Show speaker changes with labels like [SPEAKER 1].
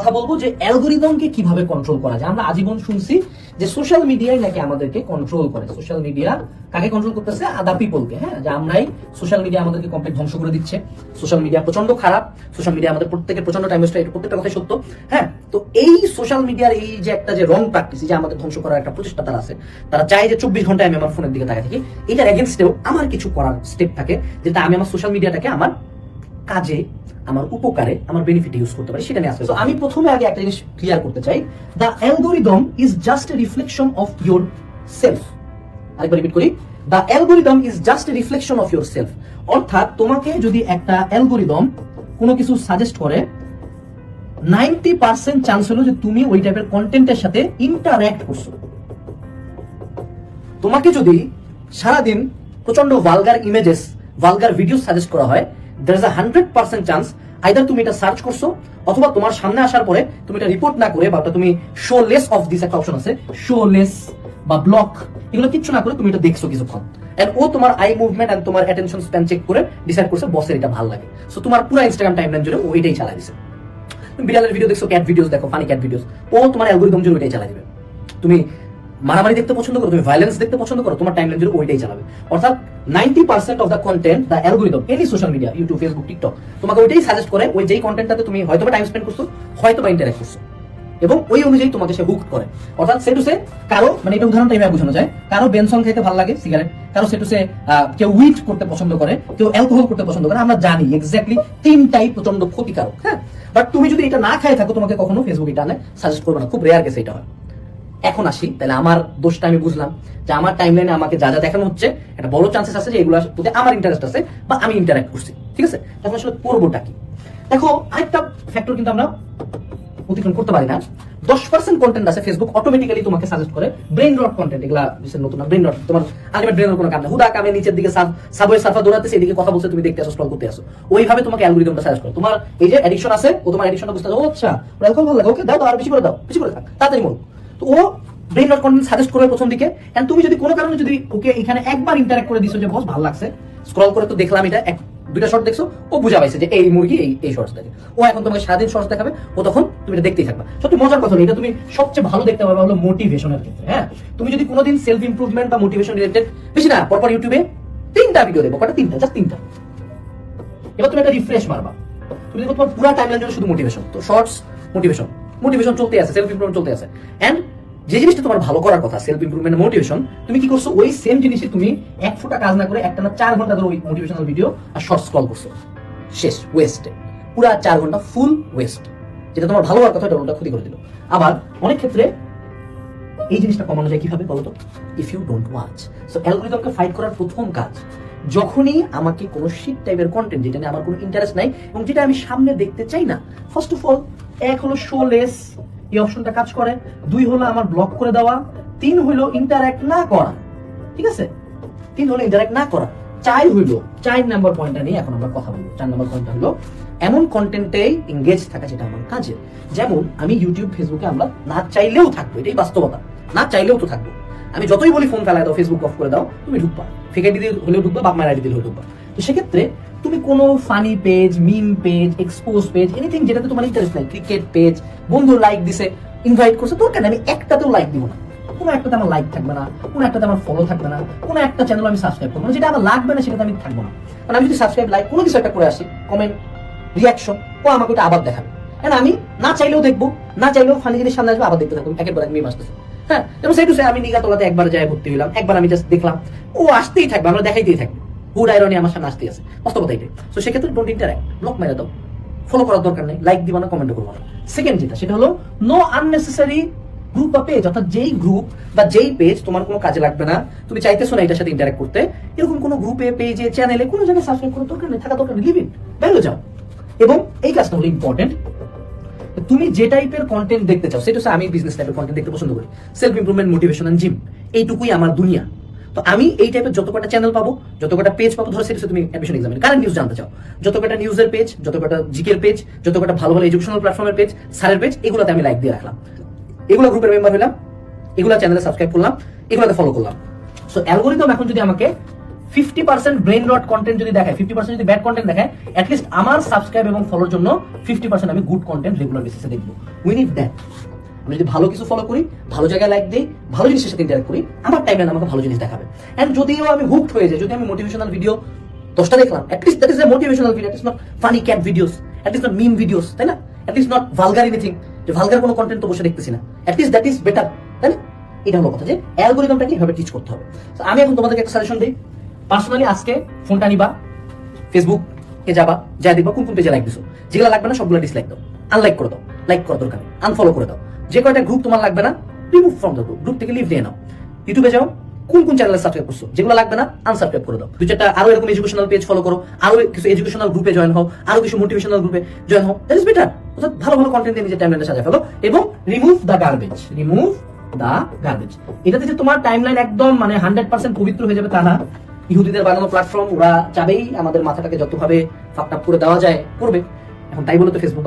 [SPEAKER 1] কথা বলব যে অ্যালগোরিদমকে কীভাবে কন্ট্রোল করা যায়। আমরা আজীবন শুনছি যে সোশ্যাল মিডিয়াই নাকি আমাদেরকে কন্ট্রোল করে। সোশ্যাল মিডিয়া কাকে কন্ট্রোল করতেছে? আদার পিপলকে হ্যাঁ? যে আমরাই সোশ্যাল মিডিয়া আমাদেরকে কমপ্লিট ধ্বংস করে দিচ্ছে। সোশ্যাল মিডিয়া প্রচণ্ড খারাপ। সোশ্যাল মিডিয়া আমাদের প্রত্যেকের প্রচণ্ড টাইম ওয়েস্ট প্রত্যেকটা কথাই সত্য হ্যাঁ? তো এই সোশ্যাল মিডিয়ার এই যে একটা যে রং প্র্যাকটিস যে আমাদের ধ্বংস করার একটা প্রচেষ্টা তারা আছে, তারা চায় যে চব্বিশ ঘন্টায় আমি আমার ফোনের দিকে তাকাই থাকি। এটার এগেনস্টেও আমার কিছু করার স্টেপ থাকে, যেটা আমি আমার সোশ্যাল মিডিয়াটাকে আমার কাজে আমার উপকারে, আমার বেনিফিট ইউজ করতে পারি, সেটা নিয়ে আসবে। আমি প্রথমে আগে একটা জিনিস ক্লিয়ার করতে চাই। The algorithm is just a reflection of yourself আরেকবার রিপিট করি। The algorithm is just a reflection of yourself অর্থাৎ তোমাকে যদি একটা অ্যালগোরিদম কোনো কিছু সাজেস্ট করে নাইনটি পার্সেন্ট চান্স হলো যে তুমি ওই টাইপের কন্টেন্টের সাথে ইন্টারঅ্যাক্ট করছ। তোমাকে যদি সারাদিন প্রচণ্ড vulgar images vulgar video suggest করা হয় there is a hundred percent chance either তুমি এটা সার্চ করছ অথবা তোমার সামনে আসার পরে তুমি এটা রিপোর্ট না করে বা তুমি শো লেস অফ দিস একটা অপশন আছে শো লেস বা ব্লক এগুলো কিচ্ছু না করে তুমি এটা দেখছ কিছুক্ষণ। এন্ড ও তোমার আই মুভমেন্ট এন্ড তোমার অ্যাটেনশন স্প্যান চেক করে ডিসাইড করছে বসের এটা ভালো লাগে। সো তোমার পুরো ইনস্টাগ্রাম টাইমলাইন জুড়ে ও এটাই চালাই দিছে। বিড়ালের ভিডিও দেখছ ক্যাট ভিডিওস দেখো ফানি ক্যাট ভিডিওস ও তোমার অ্যালগোরিদম জুড়ে ওইটাই চালাই দিবে। তুমি মারামারি দেখতে পছন্দ করো, তুমি ভায়োলেন্স দেখতে পছন্দ করো, তোমার টাইমলাইন জুড়ে ওইটাই চালাবে। অর্থাৎ ninety percent of the content the algorithm any social media YouTube Facebook TikTok তোমাকে ওইটাই সাজেস্ট করে, ওই যেই কন্টেন্টটাতে তুমি হয়তো টাইম স্পেন্ড করছ হয়তো বা ইন্টারেক্ট করছ। এবং ওই অনুযায়ী তোমাকে সে হুক করে। অর্থাৎ সে টু সে কারও মানে এটা উদাহরণটা এভাবে বোঝানো যায়, কারও বেনসন খেতে ভালো লাগে সিগারেট কারও সে টু সে কেউ উইট করতে পছন্দ করে, কেউ অ্যালকোহল করতে পছন্দ করে, আমরা জানি এক্স্যাক্টলি তিনটাই প্রচণ্ড ক্ষতিকারক হ্যাঁ? বাট তুমি যদি এটা না খাই থাকো, তোমাকে কখনো ফেসবুক এটা সাজেস্ট করবে না, খুব রেয়ার কেসে এটা হয়। এখন আসি, তাহলে আমার দোষটা আমি বুঝলাম যে আমার টাইমলাইনে আমাকে যা যা দেখানো হচ্ছে, একটা বড় চান্সেস আছে যে এগুলো প্রতি আমার ইন্টারেস্ট আছে বা আমি ইন্টারাক্ট করছি, ঠিক আছে? তখন আসলে করবোটা কি? দেখো, আরেকটা ফ্যাক্টর কিন্তু আমরা অতিক্রম করতে পারি না। দশ পার্সেন্ট কন্টেন্ট আছে ফেসবুক অটোমেটিক্যালি তোমাকে সাজেস্ট করে ব্রেন রট কন্টেন্ট এগুলা নতুন ব্রেন রট তোমার আলটিমেট ব্রেনের কোনো কাম নেই। হুদা কামে নিচের দিকে সাবওয়ে সাফা দৌড়াতে এদিকে কথা বলছে, তুমি দেখতে আসো স্ক্রল করতে আসো। ওইভাবে তোমাকে অ্যালগোরিদমটা সাজেস্ট করে। তোমার এই যে অ্যাডিকশন আছে, ও তোমার অ্যাডিকশনটা বুঝতে ও আচ্ছা ওর ভালো লাগে, ওকে দাও দাও আর বেশি করে দাও, বেশি করে থাক তাড়াতাড়ি মন তো ও ব্রেন রট কন্টেন্ট সাজেস্ট করবে প্রথম দিকে। এন্ড তুমি যদি কোনো কারণে যদি ওকে এখানে একবার ইন্টারঅ্যাক্ট করে দিছো যে, বস, ভালো লাগছে। স্ক্রল করে তো দেখলাম এটা, এক, দুইটা শর্ট দেখছ, ও বুঝা পাইছে যে এই মুরগি এই এই শর্টস দেখে। ও এখন তোমাকে সারাদিন শর্টস দেখাবে, ও তখন তুমি এটা দেখতেই থাকবা। সত্যি মজার কথা এটা তুমি সবচেয়ে ভালো দেখতে পারবে হলো মোটিভেশনের ক্ষেত্রে হ্যাঁ? তুমি যদি কোনোদিন সেলফ ইমপ্রুভমেন্ট বা মোটিভেশন রিলেটেড বেশি না, পরপর ইউটিউবে তিনটা ভিডিও দেবো, কটা? তিনটা জাস্ট তিনটা। এবার তুমি একটা রিফ্রেশ মারবা। তুমি দেখো তোমার পুরো টাইমলাইন জুড়ে শুধু মোটিভেশন তো শর্টস মোটিভেশন মোটিভেশন চলতে আছে সেলফ ইমপ্রুভমেন্ট চলতে আছে। এন্ড যে জিনিসটা তোমার ভালো করার কথা সেলফ ইমপ্রুভমেন্ট মোটিভেশন তুমি কি করছ? ওই সেম জিনিসে তুমি এক ফোঁটা কাজ না করে একটা না চার ঘণ্টা ধরে ওই মোটিভেশনাল ভিডিও আর শর্ট স্ক্রল করছ। শেষ ওয়েস্ট পুরা চার ঘণ্টা ফুল ওয়েস্ট যেটা তোমার ভালো হওয়ার কথা ওটা ক্ষতি করে দিল। আবার অনেক ক্ষেত্রে এই জিনিসটা কমানো যায় কীভাবে বলো তো? If you don't watch so অ্যালগোরিদমকে fight করার প্রথম কাজ, যখনই আমাকে কোনো শিট টাইপের কন্টেন্ট যেটা নিয়ে আমার কোনো ইন্টারেস্ট নাই এবং যেটা আমি সামনে দেখতে চাই না ফার্স্ট অফ অল এক হলো শো লেস এই অপশনটা কাজ করে। দুই হলো আমার ব্লক করে দেওয়া। তিন হলো ইন্টারঅ্যাক্ট না করা। ঠিক আছে? তিন হলো ইন্টারঅ্যাক্ট না করা। চাই হইল চার নাম্বার পয়েন্টটা নিয়ে এখন আমরা কথা বলব। চার নাম্বার পয়েন্টটা হলো, এমন কন্টেন্টেই এঙ্গেজ থাকা যেটা আমার কাজে। যেমন আমি ইউটিউব ফেসবুকে আমরা না চাইলেও থাকব, এটাই বাস্তবতা। না চাইলেও তো থাকব। আমি যতই বলি ফোন ফেলায় দাও ফেসবুক অফ করে দাও, তুমি ঢুকবা। ফেক দিয়ে হলেও ঢুকবা বাপ মায়ের আইডি হলেও ঢুকবা। তো সেক্ষেত্রে তুমি কোনো funny page meme page expose page anything যেটাতে তোমার ইন্টারেস্ট নাই ক্রিকেট পেজ বন্ধু লাইক দিছে ইনভাইট করছে, তোর কেন? আমি একটাতেও লাইক দিব না। কোনো একটাতে আমার লাইক থাকবে না, কোনো একটাতে আমার ফলো থাকবে না, কোনো একটা চ্যানেল আমি সাবস্ক্রাইব করব না। যেটা আমার লাগবে না, সেটাতে আমি থাকব না। কারণ আমি যদি সাবস্ক্রাইব লাইক কোনো কিছু একটা করে আসি কমেন্ট রিয়াকশন ও আমাকে ওটা আবার দেখাবে। হ্যাঁ আমি না চাইলেও দেখব, না চাইলেও ফানি জিনিস সামনে আসবে, আবার দেখতে থাকব। একের পর এক মিম আসতেছে। হ্যাঁ যেমন সেই টু আমি নিগা তোলাতে একবার যাই, ভর্তি হইলাম, একবার আমি জাস্ট দেখলাম, ও আসতেই থাকবে, আমরা দেখাইতেই থাকবে। হুড আইরনি আমার সামনে আসতেই আছে। বাস্তবতা এটাই। তো সেক্ষেত্রে ডোন্ট ইন্টারাক্ট ব্লক মেরে দাও। ফলো করার দরকার নেই। লাইক দিবা না কমেন্ট করব না। সেকেন্ড যেটা, সেটা হলো নো আননেসেসারি গ্রুপ বা পেজ অর্থাৎ যেই গ্রুপ বা যেই পেজ তোমার কোনো কাজে লাগবে না, তুমি চাইতেছো না এটার সাথে ইন্টারাক্ট করতে, এরকম কোনো গ্রুপে পেজে চ্যানেলে কোনো জায়গায় সাবস্ক্রাইব করার দরকার নেই। থাকা দরকার নেই। লিভ ইট বাইরে যাও। এবং এই কাজটা হলো ইম্পর্টেন্ট তুমি যে টাইপের কন্টেন্ট দেখতে চাও, সেটা আমি বিজনেস টাইপের কন্টেন্ট দেখতে পছন্দ করি। Self improvement motivation and gym এইটুকুই আমার দুনিয়া। তো আমি এই টাইপের যত কটা চ্যানেল পাবো যত কটা পেজ পাবো, ধরো সেটা তুমি অ্যাডমিশন এক্সামের কারেন্ট নিউজ জানতে চাও যত কটা নিউজের পেজ যত কটা জিকের পেজ যত কটা ভালো ভালো এডুকেশনাল প্ল্যাটফর্মের পেজ স্যারের পেজ এগুলোতে আমি লাইক দিয়ে রাখলাম। এগুলো গ্রুপের মেম্বার হলাম এগুলো চ্যানেলে সাবস্ক্রাইব করলাম, এগুলোতে ফলো করলাম। সো অ্যালগোরিদম এখন যদি আমাকে fifty percent brain rot content যদি দেখায় ফিফটি পার্সেন্ট যদি ব্যাড কন্টেন্ট দেখায় অ্যাটলিস্ট আমার সাবস্ক্রাইব এবং ফলোর জন্য ফিফটি পার্সেন্ট আমি গুড কন্টেন্ট রেগুলার বেসিসে দেখব। উই নিড দ্যাট আমি যদি ভালো কিছু ফলো করি, ভালো জায়গায় লাইক দিই, ভালো জিনিসের সাথে ইন্টারেক্ট করি, আমার টাইমলাইন আমাকে ভালো জিনিস দেখাবে। এন্ড যদিও আমি হুকড হয়ে যাই যদি আমি মোটিভেশনাল ভিডিও দশটা দেখলাম at least that is a motivational video it's not funny cat videos at least not meme videos তাই না? At least not vulgar anything যে ভালগার কোনো কন্টেন্ট তো বসে দেখতেছি না। অ্যাটলিস্ট দ্যাট ইজ বেটার তাই না? এটা হলো কথা যে অ্যালগোরিদমটাকে এভাবে টিচ করতে হবে। আমি এখন তোমাদেরকে একটা সাজেশন দিই। পার্সোনালি আজকে ফোনটা নিবা ফেসবুক এ যাবা যা দেখবা কোন কোন পেজে লাইক দিছো। যেগুলো লাগবে না, সবগুলো ডিসলাইক দাও। আনলাইক করে দাও লাইক করা দরকার আনফলো করে দাও। যে কয়টা গ্রুপ তোমার লাগবে না remove from the group group থেকে লিভ দিয়ে নাও। ইউটিউবে যাও, কোন কোন চ্যানেলে সাবস্ক্রাইব করছ, যেগুলো লাগবে না আনসাবস্ক্রাইব করে দাও। দুই চারটা আরও এরকম এডুকেশনাল পেজ ফলো করো, আরও কিছু এডুকেশনাল গ্রুপে জয়েন হও, আরও কিছু মোটিভেশনাল গ্রুপে জয়েন হও। দ্যাট ইজ বেটার অর্থাৎ ভালো ভালো কন্টেন্ট দিয়ে নিজের টাইমলাইনে সাজা ফেলো এবং remove the garbage remove the garbage এটাতে যে তোমার টাইমলাইন একদম মানে হান্ড্রেড পার্সেন্ট পবিত্র হয়ে যাবে তা না। ইহুদিদের বানানো প্ল্যাটফর্ম ওরা চাবেই আমাদের মাথাটাকে যতভাবে ফাকটাপ করে দেওয়া যায়, করবে। এখন তাই বলে তো ফেসবুক